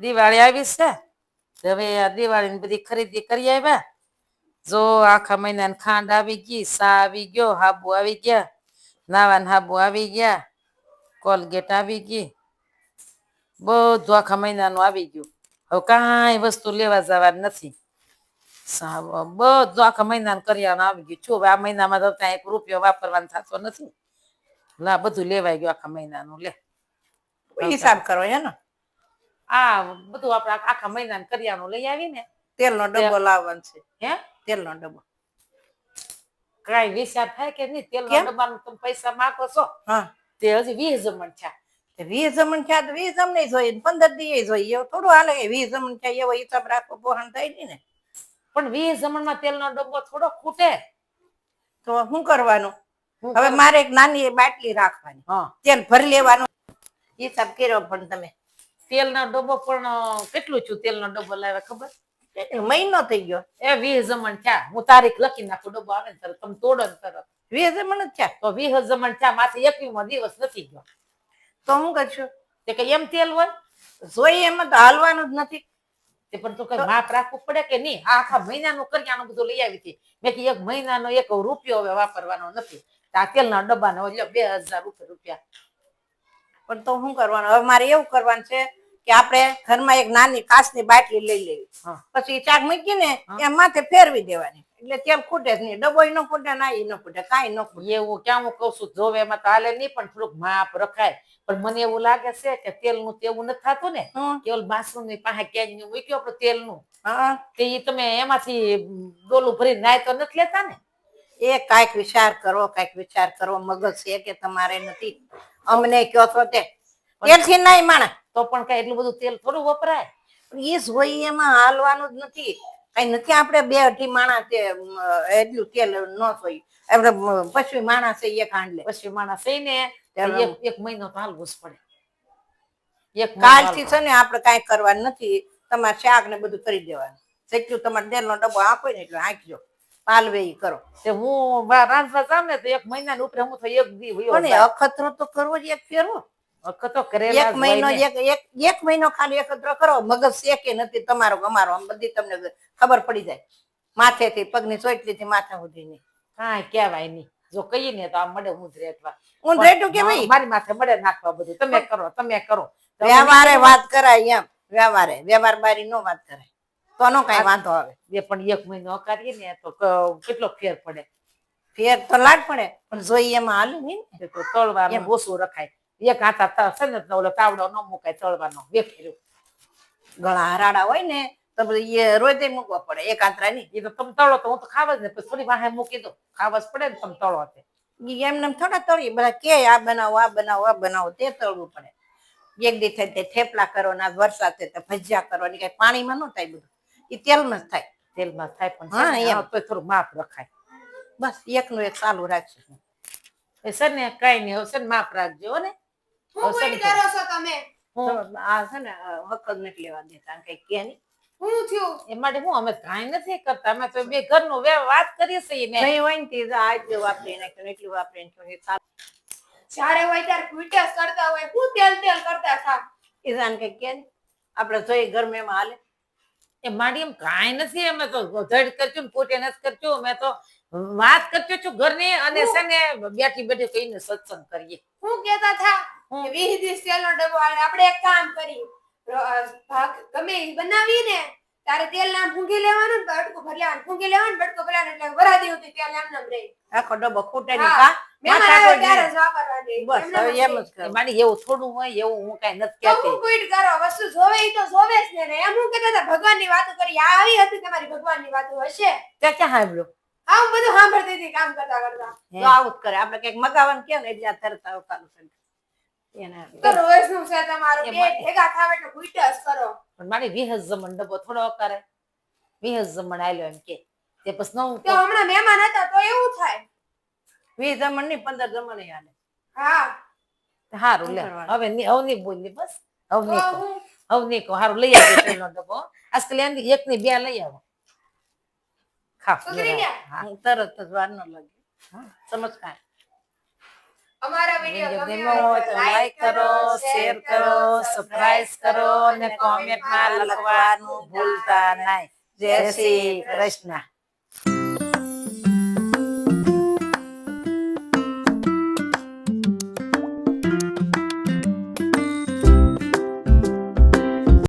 દિવાળી આવી છે હવે આ દિવાળીની બધી ખરીદી કરી આવ્યા. જો આખા મહિનાની ખાંડ આવી ગઈ, સા આવી ગયો, હાબુ આવી ગયા, નાવાન હાબુ આવી ગયા, કોલગેટ આવી ગઈ, બધું આખા મહિનાનું આવી ગયું. હવે કાંઈ વસ્તુ લેવા જવાની નથી. બધું આખા મહિનાનું કરિયાણું આવી ગયું. છું આ મહિનામાં તો ત્યાં એક રૂપિયો વાપરવાનો થતો નથી. લા, બધું લેવાઈ ગયું આખા મહિનાનું, લે. હિસાબ કરો, હે ને? આ બધું આપણે આખા- મહિનાનું કરિયાણું લઈ આવીને તેલનો ડબ્બો લાવવાનો છે. હે? તેલનો ડબ્બો. કઈ વિચાર થાય કે નહીં? તેલના? ડબ્બાનું તમે પૈસા માંગો છો? તે હજી વીસ જમણ છે વીસ જમણ થયા તો વીસ જમણે જોઈએ પંદર દી જોઈએ એવું થોડું હાલે કે વીસ જમણ થયા એવો હિસાબ રાખવો પોહણ થાય નહીં ને. પણ વીસ જમણમાં તેલનો ડબ્બો થોડો ખૂટે. તો શું કરવાનું? હવે મારે એક નાની એ બાટલી રાખવાની. હા. તેલ ભરી લેવાનું. હિસાબ કર્યો પણ તમે. તેલનો ડબ્બો પણ કેટલું છું તેલનો ડબ્બો લાવ્યા ખબર? મહિનો થઈ ગયો. એ વીસ જમણ ચા. હું તારીખ લખી નાખું ડબ્બો આવે ને તરત તમે તોડો ને તરત. વીસ જમણ જ થયા તો વીસ જમણ ચા માથે એકવીમો દિવસ નથી ગયો. તો હું કરશું તે કે એમ તેલ હોય? જોઈએ એમાં તો હાલવાનું જ નથી. તે પણ તો કઈ માપ રાખવું પડે કે નહીં? આખા મહિનાનું કરિયાણું બધું લઈ આવી હતી. મેં કે એક મહિનાનો એક રૂપિયો હવે વાપરવાનો નથી. આ તેલના ડબ્બાનો લ્યો બે હજાર રૂપિયા. રૂપિયા પણ તો શું કરવાનું? હવે મારે એવું કરવાનું છે કે આપણે ઘરમાં એક નાની કાચની બાટલી લઈ લેવી. પછી ચાક મૂકી ને એમ માથે ફેરવી દેવાની. એટલે તેલ ખૂટે જ નહીં. ડબ્બો ન ખૂટે ના ઈ ન ખૂટે કાંઈ ન ખૂટે. એવું ક્યાં હું કઉ છું જોવે એમાં તો હાલે નહીં પણ થોડુંક માપ રખાય. પણ મને એવું લાગે છે કે તેલનું તેવું નથી થતું ને કેવલ બાથરૂમની પાસે ક્યાંય મૂક્યું આપણે તેલનું. હા. તે તમે એમાંથી ડોલું ભરી નાય તો નથી લેતા ને? એ કાંઈક વિચાર કરો કાંઈક વિચાર કરો. મગજ છે કે તમારે નથી. અમને કયો છો તે? તેલથી નહીં માણસ તો પણ કઈ એટલું બધું તેલ થોડું વપરાય. એ જોઈ એમાં હાલવાનું જ નથી. કઈ નથી આપણે બે અઢી માણસ તે એટલું તેલ ન જોઈ આપણે પછી માણસ છે એક હાંડલે. પછી માણસ ને એક એક મહિનો તો હાલવું જ પડે. એક કાલથી છે ને આપણે કાંઈ કરવાનું નથી. તમારે શાક ને બધું કરી દેવાનું. શક્યું તમારે તેલનો ડબ્બો આપો ને એટલે આંખજો પાલવે એ કરો. તે હું રાંધવા જાઉં ને તો એક મહિના ઉપર હું તો એક દી. અખતરો તો કરવો જ એક ફેરવો અખતો કરેલા એક મહિનો એક એક એક મહિનો ખાલી એકત્ર કરો મગજ શેકે નથી તમારો અમારો આમ બધી તમને ખબર પડી જાય. માથેથી પગની ચોટલીથી માથા સુધીની કાંઈ કહેવાય નહીં. જો કહીએ ને તો આ મળે હું રેટવા હું રેટું કે ભાઈ? મારી માથે મળે નાખવા બધું. તમે કરો તમે કરો. વ્યવહારે વાત કરાય એમ. વ્યવહારે. વ્યવહાર બારી નો વાત કરાય. તો નો કઈ વાંધો આવે. એ પણ એક મહિનો અકારીએ ને તો કેટલો ફેર પડે? ફેર તો લાડ પડે પણ જોઈએ એમાં હાલ નહીં તો તળવાનું ઓછું રખાય. એક હાથ છે ને ઓલો તાવડો ન મુકાય ચડવાનો બે ગળા હરાડા હોય ને તો એ રોજે મૂકવા પડે એક આંતરા ની એ તો તમે તળો તો હું તો ખાવા જ ને પછી થોડી વાહે મૂકી દો ખાવા જ પડે ને તમે તળો તે એમને થોડા તળીએ બધા કે આ બનાવો આ બનાવો આ બનાવો તે તળવું પડે. એક દી થાય તે થેપલા કરો ને વરસાદ થાય તો ભજીયા કરો ને કઈ પાણીમાં ન થાય બધું. એ તેલમાં જ થાય. તેલમાં થાય પણ હા, એમ. તો થોડું માપ રખાય. બસ એકનું એક ચાલુ રાખશું એ છે ને કઈ નહીં હવે ને માપ રાખજો ને. હું ને કરો છો તમે? હું આ છે ને વખત નથી લેવા દેતા કઈ કે નહીં. હું થયું? એ માટે હું અમે કાંઈ નથી કરતા. અમે તો બે ઘરનું વે- વાત કરીએ છીએ ને. નહીં હોય ને તે જો આ એટલું વાપરી નાખ્યું એટલું વાપરી નાખ્યું જ્યારે હોય ત્યારે ક્વિટસ કરતા હોય હું તેલ તેલ કરતા થા એ જાણ કઈ કે આપણે જોઈએ ઘરમાં એમાં હાલે. એ મારી એમ કાંઈ નથી અમે તો ધડ કરશું ને પોતે નથી કરશું અમે તો વાત કરજો છું ઘરની અને છે ને બેઠી બેઠી કહીને સત્સંગ કરીએ. હું કેતા થા. કે વીસ દિવસ તેલનો ડબ્બો આપણે એક કામ કરી ભાગ ગમે બનાવી ને તારે તેલ ના ફૂંકી લેવાનું ને બટકું ભરી લેવાનું ફૂંકી લેવાનું બટકું ભરી લેવાનું એટલે વરા દેવું તેલ એમ નમ રહે. આખો ડબ્બો ફૂટે ને કા જ ને ને. વાતો કરી. આ આવી હતી તમારી ભગવાનની વાતો હશે? ત્યાં ક્યાં સાંભળ્યું? હા બધું સાંભળતી હતી કામ કરતા કરતા. આવું જ કરે. આપડે કંઈક મગાવવાનું કે ને એટલે તરત આવું ચાલુ વૈષ્ણવ છે તમારું બે ભેગા થાવ એટલે ક્વિટસ કરો. પણ મારી વિહજ જમણ ડબ્બો થોડો કરે વિહજ જમણ આલ્યો એમ કે. તે પછી નવું તો હમણાં મહેમાન હતા તો એવું થાય. વીસ જમણની પંદર જમણ ય હા. સારું લે. હવે? હવે ની બોલની બસ. હવે ની હવે નહીં કહું. સારું લઈ આવજો પેલો ડબ્બો. આજકાલ એની એક ની બે લઈ આવો. ખા તરત જ વાર ન લાગે. સમજ ચમત્કાર. અમારા વીડિયો ગમ્યો તો લાઈક કરો શેર કરો સબસ્ક્રાઇબ કરો અને કોમેન્ટમાં લખવાનું ભૂલતા નહીં. જય શ્રી કૃષ્ણ.